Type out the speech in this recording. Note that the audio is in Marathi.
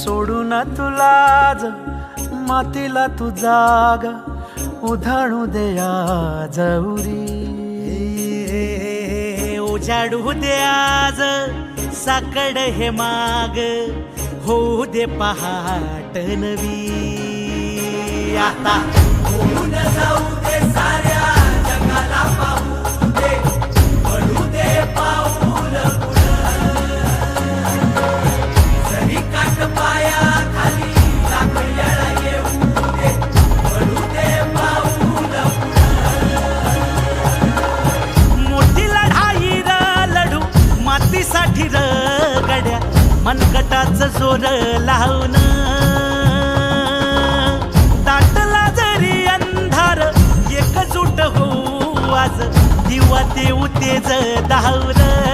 सोडू ना तुलाज मातीला तू जाग उधाणू दे आज उरी. उजाडू दे आज साकड हे माग हो दे पहाट नवी. आता जाऊ. दाटाच सोर लावून दाटला जरी अंधार एकजूट होऊ आज. दिवा ते उतेज धावलं